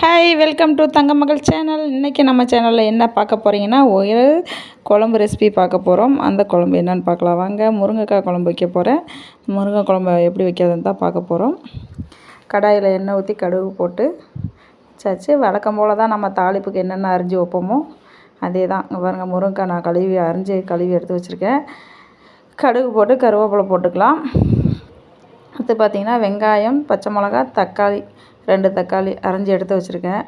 Hi welcome to Thangamagal channel இன்றைக்கி நம்ம சேனலில் என்ன பார்க்க போகிறீங்கன்னா ஒரு குழம்பு ரெசிபி பார்க்க போகிறோம் அந்த குழம்பு என்னென்னு பார்க்கலாம். வாங்க முருங்கைக்காய் குழம்பு வைக்க போகிறேன் முருங்கை குழம்பு எப்படி வைக்கிறதுன்னு தான் பார்க்க போகிறோம் கடாயில் எண்ணெய் ஊற்றி கடுகு போட்டு வச்சாச்சு. வழக்கம் போல் தான் நம்ம தாளிப்புக்கு என்னென்ன அரிஞ்சு வைப்போமோ அதே தான். பாருங்கள் முருங்கைக்காய் நான் கழுவி அரிஞ்சு கழுவி எடுத்து வச்சுருக்கேன். கடுகு போட்டு கருவேப்பிலை போட்டுக்கலாம். அடுத்து பார்த்திங்கன்னா வெங்காயம் பச்சை மிளகா தக்காளி ரெண்டு தக்காளி அரைஞ்சி எடுத்து வச்சுருக்கேன்.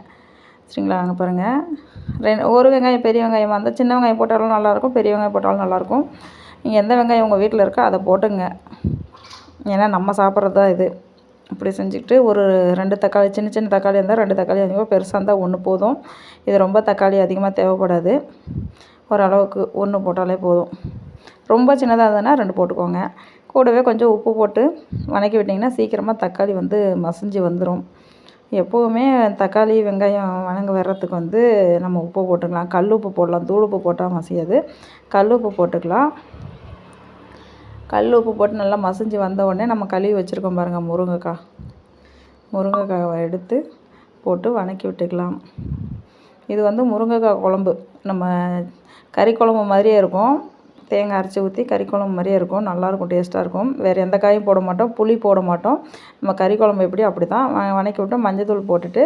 சரிங்களா அங்கே பாருங்கள் ரெண்டு ஒரு வெங்காயம் பெரிய வெங்காயம் வந்தால் சின்ன வெங்காயம் போட்டாலும் நல்லாயிருக்கும் பெரிய வெங்காயம் போட்டாலும் நல்லாயிருக்கும் நீங்கள் எந்த வெங்காயம் உங்கள் வீட்டில் இருக்கோ அதை போட்டுங்க. ஏன்னா நம்ம சாப்பிட்றது தான் இது. இப்படி செஞ்சுக்கிட்டு ஒரு ரெண்டு தக்காளி சின்ன சின்ன தக்காளி இருந்தால் ரெண்டு தக்காளி அதிகமாக பெருசாக இருந்தால் ஒன்று போதும். இது ரொம்ப தக்காளி அதிகமாக தேவைப்படாது. ஓரளவுக்கு ஒன்று போட்டாலே போதும். ரொம்ப சின்னதாக இருந்ததுன்னா ரெண்டு போட்டுக்கோங்க. கூடவே கொஞ்சம் உப்பு போட்டு வதக்கி விட்டிங்கன்னா சீக்கிரமாக தக்காளி வந்து மசிஞ்சு வந்துடும் எப்போவுமே தக்காளி வெங்காயம் வணங்க வர்றதுக்கு வந்து நம்ம உப்பு போட்டுக்கலாம். கல் உப்பு போடலாம். தூள் உப்பு போட்டால் மசியாது. கல் உப்பு போட்டுக்கலாம். கல் உப்பு போட்டு நல்லா மசிஞ்சு வந்த உடனே நம்ம கழுவி வச்சுருக்கோம் பாருங்கள் முருங்கைக்காய் முருங்கைக்காவை எடுத்து போட்டு வணக்கி விட்டுக்கலாம். இது வந்து முருங்கைக்காய் குழம்பு. நம்ம கறி குழம்பு மாதிரியே இருக்கும். தேங்காய் அரைச்சி ஊற்றி கறி குழம்பு மாதிரியே இருக்கும். நல்லாயிருக்கும் டேஸ்ட்டாக இருக்கும். வேறு எந்த காயும் போட மாட்டோம். புளி போட மாட்டோம். நம்ம கறி குழம்பு எப்படி அப்படி தான் வதக்கி விட்டு மஞ்சள் தூள் போட்டுட்டு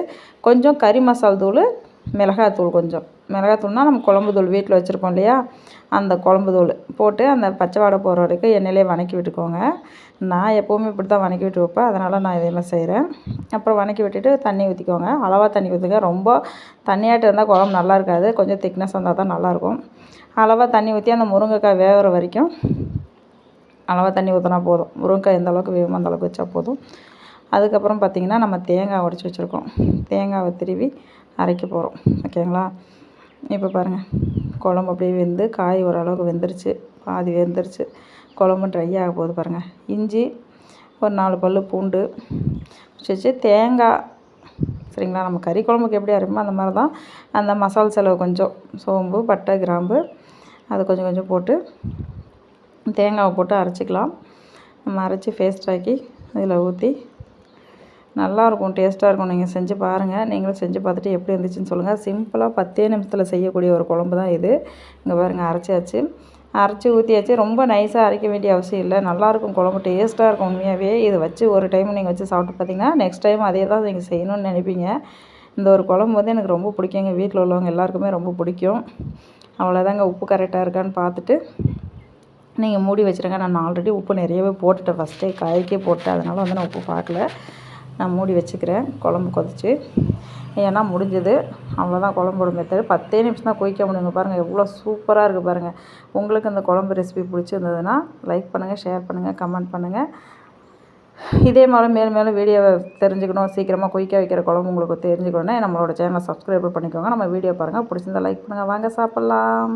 கொஞ்சம் கறி மசால் தூள் மிளகாத்தூள் கொஞ்சம். மிளகாத்தூள்னால் நம்ம குழம்பு தூள் வீட்டில் வச்சுருப்போம் இல்லையா? அந்த குழம்பு தூள் போட்டு அந்த பச்சை வாடை போகிற வரைக்கும் எண்ணெயிலே வதக்கி விட்டுக்கோங்க. நான் எப்போவுமே இப்படி தான் வதக்கி விட்டு வைப்பேன். அதனால் நான் இதெல்லாம் செய்கிறேன் அப்புறம் வதக்கி விட்டுட்டு தண்ணி ஊற்றிக்கோங்க அளவாக தண்ணி ஊற்றுங்க ரொம்ப தண்ணியாட்டு இருந்தால் குழம்பு நல்லா இருக்காது. கொஞ்சம் திக்னஸ் இருந்தால் தான் நல்லாயிருக்கும் அளவாக தண்ணி ஊற்றி அந்த முருங்கைக்காய் வேகிற வரைக்கும் அளவாக தண்ணி ஊற்றினா போதும். முருங்கைக்காய் எந்த அளவுக்கு வேகுமோ அந்த அளவுக்கு வச்சா போதும். அதுக்கப்புறம் பார்த்திங்கன்னா நம்ம தேங்காய் உடச்சி வச்சுருக்கோம். தேங்காவை திருவி அரைக்க போகிறோம் ஓகேங்களா இப்போ பாருங்கள் குழம்பு அப்படியே வெந்து காய் ஓரளவுக்கு வெந்துருச்சு. பாதி வெந்துருச்சு. குழம்பு ட்ரை ஆக போகுது பாருங்கள் இஞ்சி ஒரு நாலு பல் பூண்டு வச்சு தேங்காய். சரிங்களா? நம்ம கறி குழம்புக்கு எப்படி அரைப்போமோ அந்த மாதிரி தான். அந்த மசால் செலவு கொஞ்சம். சோம்பு பட்டை கிராம்பு அதை கொஞ்சம் கொஞ்சம் போட்டு தேங்காவை போட்டு அரைச்சிக்கலாம். நம்ம அரைச்சி பேஸ்டாக்கி இதில் ஊற்றி நல்லாயிருக்கும் டேஸ்ட்டாக இருக்கும் நீங்கள் செஞ்சு பாருங்கள் நீங்களும் செஞ்சு பார்த்துட்டு எப்படி இருந்துச்சுன்னு சொல்லுங்கள் சிம்பிளாக பத்தே நிமிஷத்தில் செய்யக்கூடிய ஒரு குழம்பு தான் இது. இங்கே பாருங்கள் அரைச்சாச்சு. அரைச்சி ஊற்றியாச்சு ரொம்ப நைஸாக அரைக்க வேண்டிய அவசியம் இல்லை. நல்லாயிருக்கும் குழம்பு டேஸ்ட்டாக இருக்கும் உண்மையாகவே இதை வச்சு ஒரு டைம் நீங்கள் வச்சு சாப்பிட்டு பார்த்தீங்கன்னா நெக்ஸ்ட் டைம் அதே தான் நீங்கள் செய்யணும்னு நினைப்பீங்க. இந்த ஒரு குழம்பு வந்து எனக்கு ரொம்ப பிடிக்குங்க. வீட்டில் உள்ளவங்க எல்லாருக்குமே ரொம்ப பிடிக்கும். அவ்வளோதாங்க. உப்பு கரெக்டாக இருக்கான்னு பார்த்துட்டு நீங்கள் மூடி வச்சுருங்க. நான் ஆல்ரெடி உப்பு நிறையவே போட்டுட்டேன். ஃபஸ்ட்டே காய்க்கே போட்டேன். அதனால் வந்து நான் உப்பு பார்க்கல. நான் மூடி வச்சுக்கிறேன். குழம்பு கொதிச்சு. ஏன்னா முடிஞ்சது. அவ்வளோதான் குழம்போட மெத்தடு. பத்தே நிமிஷம் தான் கொதிக்க முடியுங்க பாருங்கள் எவ்வளோ சூப்பராக இருக்குது பாருங்கள் உங்களுக்கு இந்த குழம்பு ரெசிபி பிடிச்சிருந்ததுன்னா லைக் பண்ணுங்கள் ஷேர் பண்ணுங்கள் கமெண்ட் பண்ணுங்கள் இதே மாதிரி மேலும் மேலும் வீடியோவை தெரிஞ்சுக்கணும். சீக்கிரமாக குயிக்க வைக்கிற குழம்பு உங்களுக்கு தெரிஞ்சுக்கணுன்னா நம்மளோட சேனலை சப்ஸ்கிரைப் பண்ணிக்கோங்க. நம்ம வீடியோ பாருங்கள் பிடிச்சிருந்தா லைக் பண்ணுங்கள் வாங்க சாப்பிட்லாம்.